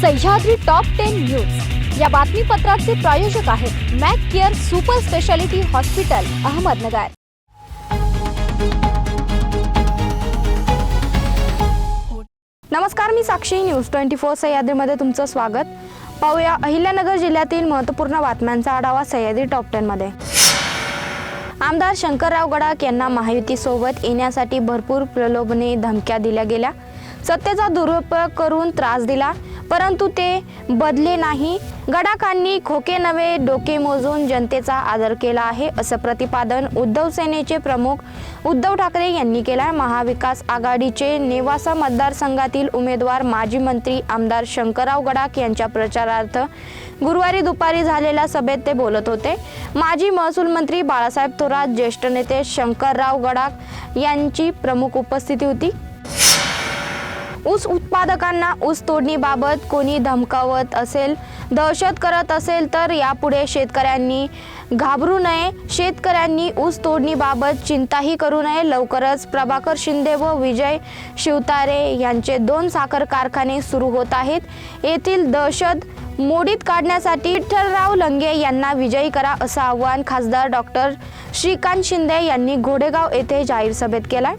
Sahyadri top ten news या बातमीपत्राचे प्रायोजक आहेत Mac care super speciality hospital Ahmednagar. नमस्कार मी साक्षी. न्यूज ट्वेंटी फोर सह्याद्रीमध्ये तुमचं स्वागत. पाहूया अहिल्यानगर जिल्ह्यातील महत्त्वपूर्ण बातम्यांचा आढावा सह्याद्री टॉप टेनमध्ये आमदार शंकरराव गडाख यांना महायुतीसोबत येण्यासाठी भरपूर प्रलोभने धमक्या दिल्या गेल्या. सत्तेचा दुरुपयोग करून त्रास दिला. परंतु ते बदले नाही. गडाखांनी खोके नवे डोके मोजून जनतेचा आदर केला आहे असं प्रतिपादन उद्धव सेनेचे प्रमुख उद्धव ठाकरे यांनी केलं आहे महाविकास आघाडीचे नेवासा मतदारसंघातील उमेदवार माजी मंत्री आमदार शंकरराव गडाख यांच्या प्रचारार्थ गुरुवारी दुपारी झालेल्या सभेत ते बोलत होते. माजी महसूल मंत्री बाळासाहेब थोरात ज्येष्ठ नेते शंकरराव गडाख यांची प्रमुख उपस्थिती होती. ऊस उत्पादकांना ऊस तोडणीबाबत कोणी धमकावत असेल दहशत करत असेल तर यापुढे शेतकऱ्यांनी घाबरू नये. शेतकऱ्यांनी ऊस तोडणीबाबत चिंताही करू नये. लवकरच प्रभाकर शिंदे व विजय शिवतारे यांचे दोन साखर कारखाने सुरू होत आहेत. येथील दहशत मोडीत काढण्यासाठी विठ्ठलराव लंगे यांना विजयी करा असं आवाहन खासदार डॉक्टर श्रीकांत शिंदे यांनी घोडेगाव येथे जाहीर सभेत केलं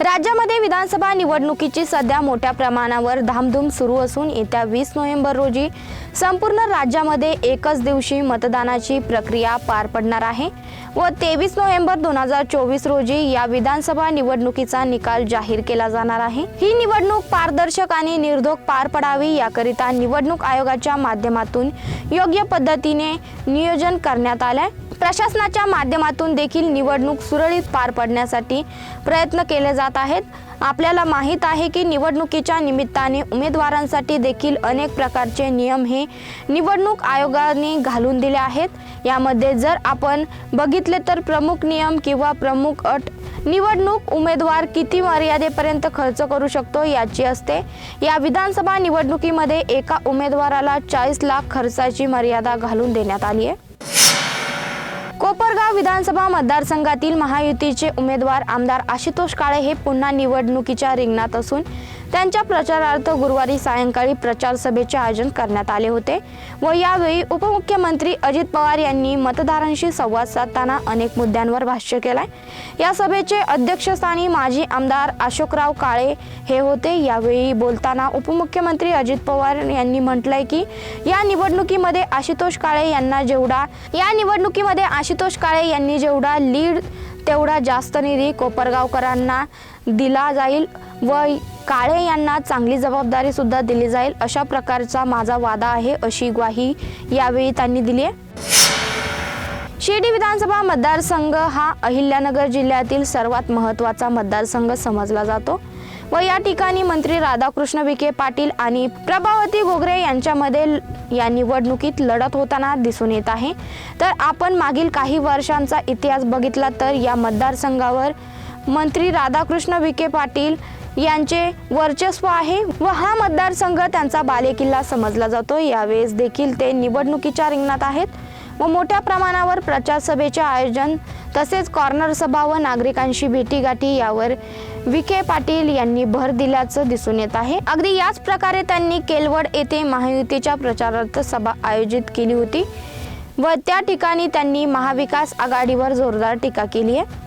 राज्यामध्ये विधानसभा निवडणुकीची सध्या मोठ्या प्रमाणावर धामधूम सुरू असून येत्या वीस नोव्हेंबर रोजी संपूर्ण राज्यामध्ये एकच दिवशी मतदानाची प्रक्रिया पार पडणार आहे व तेवीस नोव्हेंबर दोन हजार चोवीस रोजी या विधानसभा निवडणुकीचा निकाल जाहीर केला जाणार आहे. ही निवडणूक पारदर्शक आणि निर्धोक पार पडावी याकरिता निवडणूक आयोगाच्या माध्यमातून योग्य पद्धतीने नियोजन करण्यात आलंय. प्रशासनाच्या माध्यमातून देखील निवडणूक सुरळीत पार पडण्यासाठी प्रयत्न केले जात आहेत. आपल्याला माहीत आहे की निवडणुकीच्या निमित्ताने उमेदवारांसाठी देखील अनेक प्रकारचे नियम हे निवडणूक आयोगाने घालून दिले आहेत. यामध्ये जर आपण बघितले तर प्रमुख नियम किंवा प्रमुख अट निवडणूक उमेदवार किती मर्यादेपर्यंत खर्च करू शकतो याची असते. या विधानसभा निवडणुकीमध्ये एका उमेदवाराला चाळीस लाख खर्चाची मर्यादा घालून देण्यात आली आहे. कोपरगाव विधानसभा मतदारसंघातील महायुतीचे उमेदवार आमदार आशुतोष काळे हे पुन्हा निवडणुकीच्या रिंगणात असून त्यांच्या प्रचारार्थ गुरुवारी सायंकाळी प्रचार सभेचे आयोजन करण्यात आले होते व यावेळी उपमुख्यमंत्री अजित पवार यांनी मतदारांशी संवाद साधताना अनेक मुद्द्यांवर भाष्य केलंय. या सभेचे अध्यक्षस्थानी माजी आमदार अशोकराव काळे हे होते. यावेळी बोलताना उपमुख्यमंत्री अजित पवार यांनी म्हटलंय की या निवडणुकीमध्ये आशुतोष काळे यांना जेवढा या निवडणुकीमध्ये आशुतोष काळे यांनी जेवढा लीड तेवढा जास्त निधी कोपरगावकरांना दिला जाईल व काळे यांना चांगली जबाबदारी सुद्धा दिली जाईल. अशा प्रकारचा माझा वादा आहे अशी ग्वाही यावेळी त्यांनी दिली आहे. शिर्डी विधानसभा मतदारसंघ हा अहिल्यानगर जिल्ह्यातील सर्वात महत्त्वाचा मतदारसंघ समजला जातो. व या ठिकाणी मंत्री राधाकृष्ण विखे पाटील आणि प्रभावती घोगरे यांच्यामध्ये या निवडणुकीत लढत होताना दिसून येत आहे. तर आपण मागील काही वर्षांचा इतिहास बघितला तर या मतदारसंघावर मंत्री राधाकृष्ण विखे पाटील यांचे वर्चस्व आहे व हा मतदारसंघ त्यांचा बालेकिल्ला समजला जातो. यावेळेस देखील ते निवडणुकीच्या रिंगणात आहेत व मोठ्या प्रमाणावर प्रचार सभेचे आयोजन तसेच कॉर्नर सभा व नागरिकांशी भेटीगाठी यावर विखे पाटील यांनी भर दिल्याचं दिसून येत आहे. अगदी याच प्रकारे त्यांनी केलवड येथे महायुतीच्या प्रचारार्थ सभा आयोजित केली होती व त्या ठिकाणी त्यांनी महाविकास आघाडीवर जोरदार टीका केली आहे.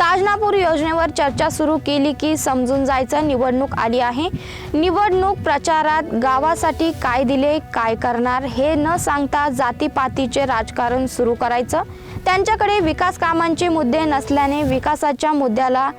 ताजनापूर योजनेवर चर्चा सुरू केली की समजून जायचं निवडणूक आली आहे. निवडणूक प्रचारात गावासाठी काय दिले काय करणार हे न सांगता जातीपातीचे राजकारण सुरू करायचं. त्यांच्याकडे विकास कामांचे मुद्दे नसल्याने विकासाच्या मुद्द्याला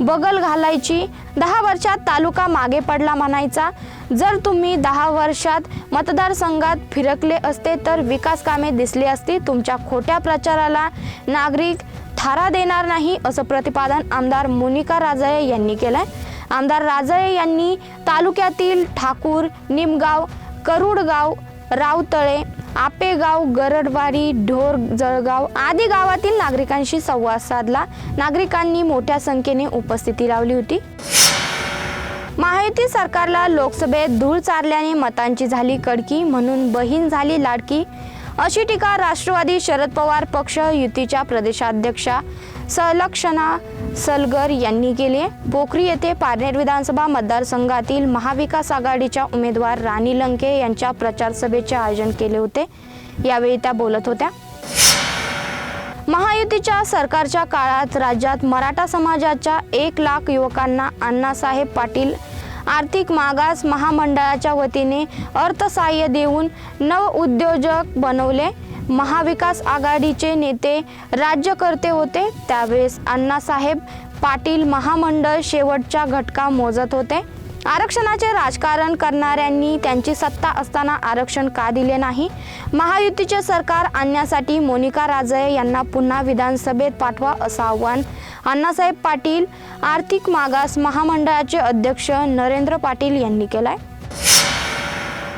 बगल घालायची. दहा वर्षात तालुका मागे पडला म्हणायचा. जर तुम्ही दहा वर्षात मतदारसंघात फिरकले असते तर विकास कामे दिसली असती. तुमच्या खोट्या प्रचाराला नागरिक थारा देणार नाही असं प्रतिपादन आमदार मोनिका राजळे यांनी केलंय. आमदार राजळे यांनी तालुक्यातील ठाकूर निमगाव करुडगाव रावतळे आपेगाव गरडवाडी ढोर जळगाव आदी गावातील नागरिकांशी संवाद साधला. नागरिकांनी मोठ्या संख्येने उपस्थिती लावली होती. महायुती सरकारला लोकसभेत धूळ चारल्याने मतांची झाली कडकी म्हणून बहीण झाली लाडकी. अशी टीका राष्ट्रवादी शरद पवार पक्ष युतीच्या प्रदेशाध्यक्षा सलक्षणा सलगर यांनी केली आहे. पोखरी येथे पारनेर विधानसभा मतदारसंघातील महाविकास आघाडीच्या उमेदवार राणी लंके यांच्या प्रचारसभेचे आयोजन केले होते. यावेळी त्या बोलत होत्या. महायुतीच्या सरकारच्या काळात राज्यात मराठा समाजाच्या एक लाख युवकांना अण्णासाहेब पाटील आर्थिक मागास महामंडळाच्या वतीने अर्थसहाय्य देऊन नवउद्योजक बनवले. महाविकास आघाडीचे नेते राज्यकर्ते होते. त्यावेळेस अण्णासाहेब पाटील महामंडळ शेवटच्या घटका मोजत होते. आरक्षणाचे राजकारण करणाऱ्यांनी त्यांची सत्ता असताना आरक्षण का दिले नाही? महायुतीचे सरकार आणण्यासाठी मोनिका राजळे यांना पुन्हा विधानसभेत पाठवा असं आव्हान. अण्णासाहेब पाटील आर्थिक मागास महामंडळाचे अध्यक्ष नरेंद्र पाटील यांनी केलाय.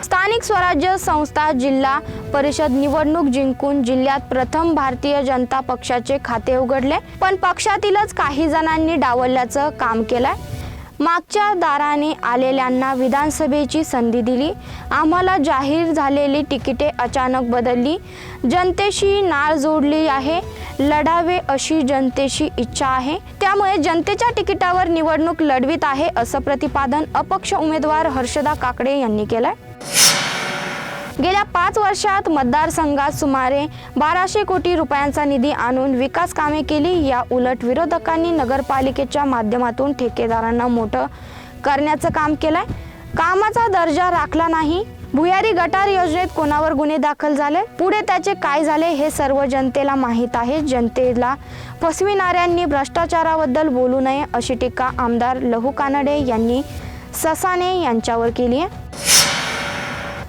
स्थानिक स्वराज्य संस्था जिल्हा परिषद निवडणूक जिंकून जिल्ह्यात प्रथम भारतीय जनता पक्षाचे खाते उघडले पण पक्षातीलच काही जणांनी डावलल्याचं काम केलंय. मागच्या दाराने आलेल्यांना विधानसभेची संधी दिली. आम्हाला जाहीर झालेली तिकिटे अचानक बदलली. जनतेशी नाळ जोडली आहे. लढावे अशी जनतेची इच्छा आहे. त्यामुळे जनतेच्या तिकिटावर निवडणूक लढवित आहे असं प्रतिपादन अपक्ष उमेदवार हर्षदा काकडे यांनी केलं गेल्या पाच वर्षात मतदारसंघात सुमारे बाराशे कोटी रुपयांचा निधी आणून विकास कामे केली. या उलट विरोधकांनी नगरपालिकेच्या माध्यमातून ठेकेदारांना मोठं करण्याचं काम केलंय. कामाचा दर्जा राखला नाही. भुयारी गटार योजनेत कोणावर गुन्हे दाखल झाले? पुढे त्याचे काय झाले हे सर्व जनतेला माहीत आहे. जनतेला फसविणाऱ्यांनी भ्रष्टाचाराबद्दल बोलू नये अशी टीका आमदार लहू कानडे यांनी ससाने यांच्यावर केली आहे.